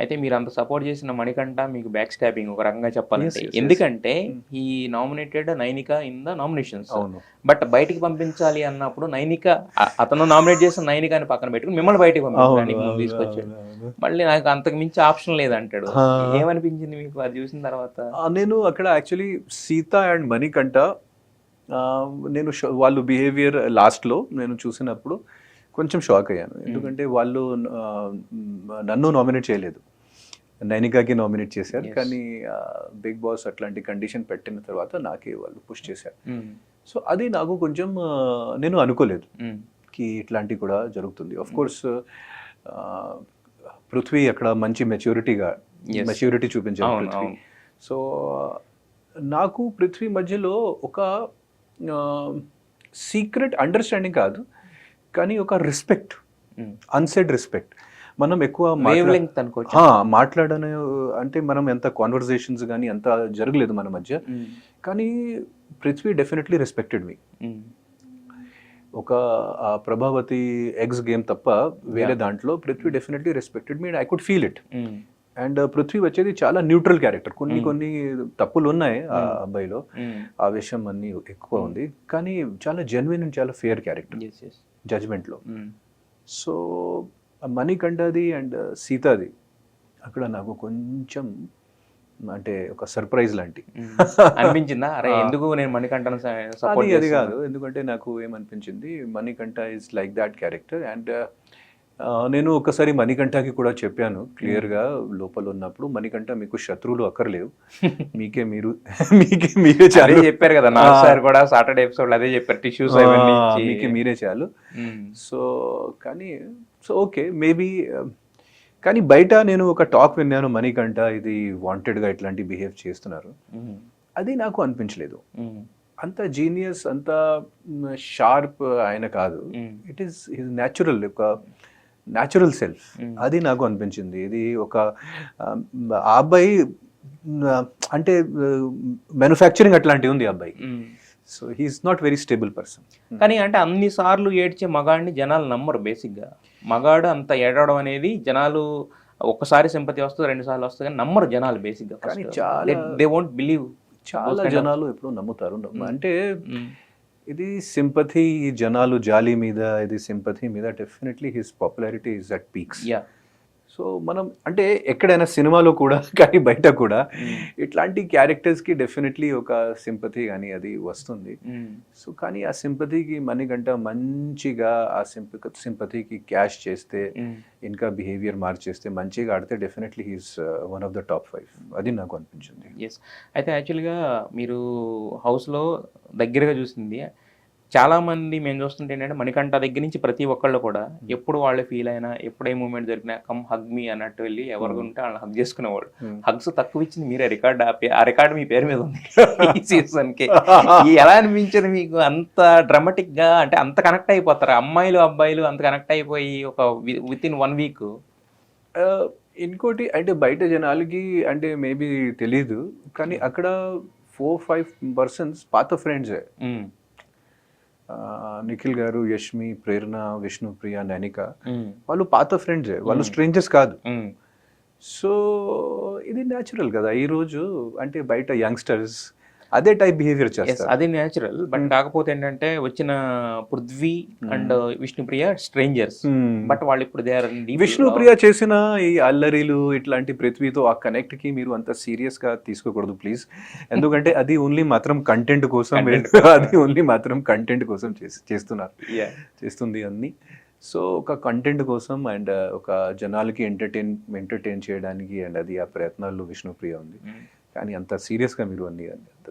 అయితే మీరు అంత సపోర్ట్ చేసిన మణికంఠ మీకు బ్యాక్ స్టాపింగ్ ఒక రకంగా చెప్పాలంటే. ఎందుకంటే. ఈ nominated Nainika in the nominations but బయటికి పంపించాలి అన్నప్పుడు నైనిక అతను నామినేట్ చేసిన నైనిక అని పక్కన పెట్టుకుని మిమ్మల్ని బయటికి ముందు తీసుకొచ్చాడు. మళ్ళీ నాకు అంతకు మించి ఆప్షన్ లేదంటాడు. ఏమనిపించింది మీకు అది చూసిన తర్వాత నేను అక్కడ యాక్చువల్లీ సీత అండ్ మణికంఠ నేను వాళ్ళు బిహేవియర్ లాస్ట్లో నేను చూసినప్పుడు కొంచెం షాక్ అయ్యాను. ఎందుకంటే వాళ్ళు నన్ను నామినేట్ చేయలేదు. నైనికాకి నామినేట్ చేశారు. కానీ బిగ్ బాస్ అట్లాంటి కండిషన్ పెట్టిన తర్వాత నాకే వాళ్ళు పుష్ చేశారు. ఉమ్, సో అది నాకు కొంచెం నేను అనుకోలేదు. ఉమ్, కి ఇట్లాంటివి కూడా జరుగుతుంది. ఆఫ్ కోర్స్ పృథ్వీ అక్కడ మంచి మెచ్యూరిటీగా. మెచ్యూరిటీ చూపించారు పృథ్వీ. సో నాకు పృథ్వీ మధ్యలో ఒక సీక్రెట్ అండర్స్టాండింగ్ కాదు. కానీ ఒక రెస్పెక్ట్. అన్సెడ్ రెస్పెక్ట్ మనం ఎక్కువ ఆ, మాట్లాడనే అంటే మనం ఎంత కాన్వర్జేషన్స్ కానీ ఎంత జరగలేదు మన మధ్య. ఉమ్, కానీ పృథ్వీ డెఫినెట్లీ రెస్పెక్టెడ్ మీ ఒక ఆ ప్రభావతి ఎగ్స్ గేమ్ తప్ప వేరే. దాంట్లో Prithvi definitely respected me I could feel it and Prithvi వచ్చేది చాలా న్యూట్రల్ క్యారెక్టర్ కొన్ని Mm. కొన్ని తప్పులు ఉన్నాయి ఆ Mm. అబ్బాయిలో. ఉమ్, ఆవేశం అన్ని ఎక్కువ. ఉంది. కానీ చాలా జెన్యున్ అండ్ చాలా ఫేర్ క్యారెక్టర్. జడ్జ్మెంట్లో. సో మణికంఠది అండ్ సీతాది అక్కడ నాకు కొంచెం అంటే ఒక సర్ప్రైజ్ లాంటి. అనిపించిందా? అరే. ఎందుకు నేను మణికంఠను అది కాదు. ఎందుకంటే నాకు ఏమనిపించింది? Manikanta is like that character and నేను ఒకసారి మణికంఠకి కూడా చెప్పాను క్లియర్గా లోపల ఉన్నప్పుడు మణికంఠ మీకు శత్రువులు అక్కర్లేవు. మీకే మీరు మీకే మీరే చాలు. చెప్పారు కదా నా. సార్ కూడా సాటర్డే ఎపిసోడ్ అదే చెప్పారు టిష్యూస్. మీకే మీరే చాలు. సో కానీ సో ఓకే మేబీ కానీ బయట నేను ఒక టాక్ విన్నాను మణికంఠ ఇది వాంటెడ్గా ఇట్లాంటి బిహేవ్ చేస్తున్నారు. అది నాకు అనిపించలేదు. అంత జీనియస్ అంత షార్ప్ ఆయన కాదు. ఇట్ ఈస్ హిజ్ న్యాచురల్ ఒక న్యాచురల్ సెల్ఫ్ Mm. అది నాకు అనిపించింది. ఇది ఒక ఆ, అబ్బాయి అంటే మ్యానుఫ్యాక్చరింగ్ అట్లాంటివి ఉంది అబ్బాయి. So he's not very stable person కానీ అంటే అన్ని సార్లు ఏడ్చే మగాడిని జనాలు నమ్మరు బేసిక్గా. మగాడు అంత ఏడవడం అనేది జనాలు ఒక్కసారి సింపతి వస్తుంది రెండు సార్లు వస్తుంది కానీ నమ్మరు జనాలు బేసిక్గా దే వోంట్ బిలీవ్ చాలా జనాలు ఎప్పుడు నమ్ముతారు. Mm. అంటే ఇది సింపథీ జనాలు జాలి మీద ఇది సింపథీ మీద definitely his popularity is at peaks yeah so మనం అంటే ఎక్కడైనా సినిమాలో కూడా కానీ బయట కూడా ఇట్లాంటి క్యారెక్టర్స్కి డెఫినెట్లీ ఒక సింపథీ కానీ అది వస్తుంది. సో కానీ ఆ సింపథీకి మణిగంట మంచిగా ఆ సింప సింపథీకి క్యాష్ చేస్తే ఇంకా బిహేవియర్ మార్చేస్తే మంచిగా ఆడితే definitely he's one of the top five అది నాకు అనిపించింది. ఎస్ అయితే యాక్చువల్గా మీరు హౌస్లో దగ్గరగా చూసింది. చాలా మంది మేము చూస్తుంటే ఏంటంటే మణికంఠ దగ్గర నుంచి ప్రతి ఒక్కళ్ళు కూడా ఎప్పుడు వాళ్ళు ఫీల్ అయినా ఎప్పుడు ఏ మూమెంట్ జరిగినా కమ్ హగ్ మీ అన్నట్టు వెళ్ళి ఎవరు. ఉంటే వాళ్ళని హగ్ చేసుకునేవాడు. హగ్స్ తక్కువ ఇచ్చింది మీరే రికార్డ్ ఆ రికార్డ్ మీ పేరు మీద ఉంది. ఈ సీజన్కి. ఈ ఎలా అనిపించింది మీకు? అంత డ్రమాటిక్గా అంటే అంత కనెక్ట్ అయిపోతారు? అమ్మాయిలు అబ్బాయిలు అంత కనెక్ట్ అయిపోయి ఒక విత్ ఇన్ వన్ వీక్ ఇంకోటి అంటే బయట జనాలకి అంటే మేబీ తెలీదు కానీ అక్కడ ఫోర్ ఫైవ్ పర్సన్స్ పాత ఫ్రెండ్సే నిఖిల్ గారు యష్మి ప్రేరణ విష్ణుప్రియ నైనిక వాళ్ళు పాత ఫ్రెండ్సే. వాళ్ళు. స్ట్రేంజర్స్ కాదు. సో ఇది న్యాచురల్ కదా. ఈ రోజు అంటే బయట యంగ్స్టర్స్ అదే టైప్ బిహేవియర్ చేస్తారు. అది న్యాచురల్ బట్ Hmm. కాకపోతే ఏంటంటే వచ్చిన Prithvi and Vishnupriya strangers Hmm. But వాళ్ళు ఇప్పుడు దే ఆర్ విష్ణుప్రియ చేసిన ఈ అల్లరిలు ఇట్లాంటి పృథ్వీతో ఆ కనెక్ట్కి మీరు అంత సీరియస్గా తీసుకోకూడదు ప్లీజ్ ఎందుకంటే అది ఓన్లీ మాత్రం కంటెంట్ కోసం. అది ఓన్లీ మాత్రం కంటెంట్ కోసం చేసి- చేస్తున్నారు. చేస్తుంది అన్ని. సో ఒక కంటెంట్ కోసం అండ్ ఒక జనాలకి ఎంటర్టైన్ ఎంటర్టైన్ చేయడానికి అండ్ అది ఆ ప్రయత్నాల్లో విష్ణుప్రియ ఉంది. కానీ అంత సీరియస్గా మీరు అన్ని అంత